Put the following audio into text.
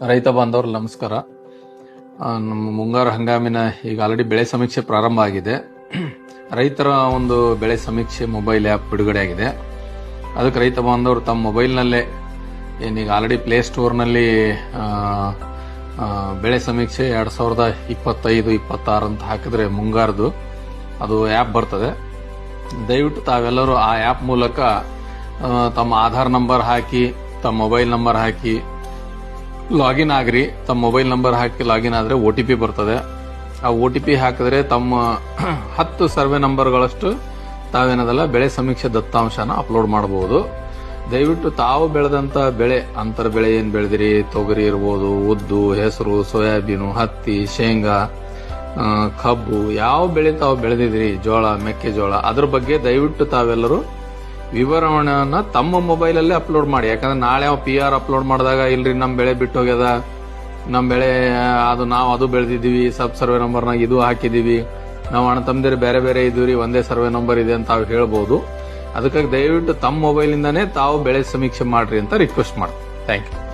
ರೈತ ಬಾಂಧವರು ನಮಸ್ಕಾರ. ನಮ್ಮ ಮುಂಗಾರು ಹಂಗಾಮಿನ ಈಗ ಆಲ್ರೆಡಿ ಬೆಳೆ ಸಮೀಕ್ಷೆ ಪ್ರಾರಂಭ ಆಗಿದೆ. ರೈತರ ಒಂದು ಬೆಳೆ ಸಮೀಕ್ಷೆ ಮೊಬೈಲ್ ಆ್ಯಪ್ ಬಿಡುಗಡೆ ಆಗಿದೆ. ಅದಕ್ಕೆ ರೈತ ಬಾಂಧವರು ತಮ್ಮ ಮೊಬೈಲ್ನಲ್ಲೇ ಏನೀಗ ಆಲ್ರೆಡಿ ಪ್ಲೇ ಸ್ಟೋರ್ನಲ್ಲಿ ಆ, ಆ, ಬೆಳೆ ಸಮೀಕ್ಷೆ ಎರಡು ಸಾವಿರದ ಇಪ್ಪತ್ತೈದು ಇಪ್ಪತ್ತಾರು ಅಂತ ಹಾಕಿದ್ರೆ ಮುಂಗಾರದು ಅದು ಆ್ಯಪ್ ಬರ್ತದೆ. ದಯವಿಟ್ಟು ತಾವೆಲ್ಲರೂ ಆ ಆ್ಯಪ್ ಮೂಲಕ ತಮ್ಮ ಆಧಾರ್ ನಂಬರ್ ಹಾಕಿ ತಮ್ಮ ಮೊಬೈಲ್ ನಂಬರ್ ಹಾಕಿ ಲಾಗಿನ್ ಆಗ್ರಿ, ತಮ್ಮ ಮೊಬೈಲ್ ನಂಬರ್ ಹಾಕಿ ಲಾಗಿನ್ ಆದ್ರೆ ಒ ಟಿ ಪಿ ಬರ್ತದೆ. ಆ ಒ ಟಿ ಪಿ ಹಾಕಿದ್ರೆ ತಮ್ಮ ಹತ್ತು ಸರ್ವೆ ನಂಬರ್ಗಳಷ್ಟು ತಾವೇನದಲ್ಲ, ಬೆಳೆ ಸಮೀಕ್ಷೆ ದತ್ತಾಂಶನ ಅಪ್ಲೋಡ್ ಮಾಡಬಹುದು ದಯವಿಟ್ಟು ತಾವು ಬೆಳೆದಂತ ಬೆಳೆ, ಅಂತರ ಬೆಳೆ ಏನ್ ಬೆಳೆದಿರಿ? ತೊಗರಿ ಇರ್ಬೋದು, ಉದ್ದು, ಹೆಸರು, ಸೋಯಾಬೀನು, ಹತ್ತಿ, ಶೇಂಗಾ ಕಬ್ಬು, ಯಾವ ಬೆಳೆ ತಾವು ಬೆಳೆದಿದ್ರಿ? ಜೋಳ, ಮೆಕ್ಕೆಜೋಳ, ಅದ್ರ ಬಗ್ಗೆ ದಯವಿಟ್ಟು ತಾವೆಲ್ಲರೂ ವಿವರಣೆಯನ್ನ ತಮ್ಮ ಮೊಬೈಲಲ್ಲೇ ಅಪ್ಲೋಡ್ ಮಾಡಿ. ಯಾಕಂದ್ರೆ ನಾಳೆ ಪಿ ಆರ್ ಅಪ್ಲೋಡ್ ಮಾಡಿದಾಗ ಇಲ್ರಿ ನಮ್ ಬೆಳೆ ಬಿಟ್ಟು ಹೋಗ್ಯದ. ನಮ್ ಬೆಳೆ ಅದು ನಾವು ಅದು ಬೆಳೆದಿದ್ದೀವಿ, ಸಬ್ ಸರ್ವೆ ನಂಬರ್ನಾಗ ಇದು ಹಾಕಿದೀವಿ ನಾವು ಅಣ್ಣ ತಮ್ಮದಿರು ಬೇರೆ ಬೇರೆ ಇದೀವಿ ಒಂದೇ ಸರ್ವೆ ನಂಬರ್ ಇದೆ ಅಂತ ತಾವು ಹೇಳ್ಬೋದು. ಅದಕ್ಕಾಗಿ ದಯವಿಟ್ಟು ತಮ್ಮ ಮೊಬೈಲಿಂದಾನೇ ತಾವು ಬೆಳೆ ಸಮೀಕ್ಷೆ ಮಾಡ್ರಿ ಅಂತ ರಿಕ್ವೆಸ್ಟ್ ಮಾಡ್ತೀನಿ ಥ್ಯಾಂಕ್ ಯು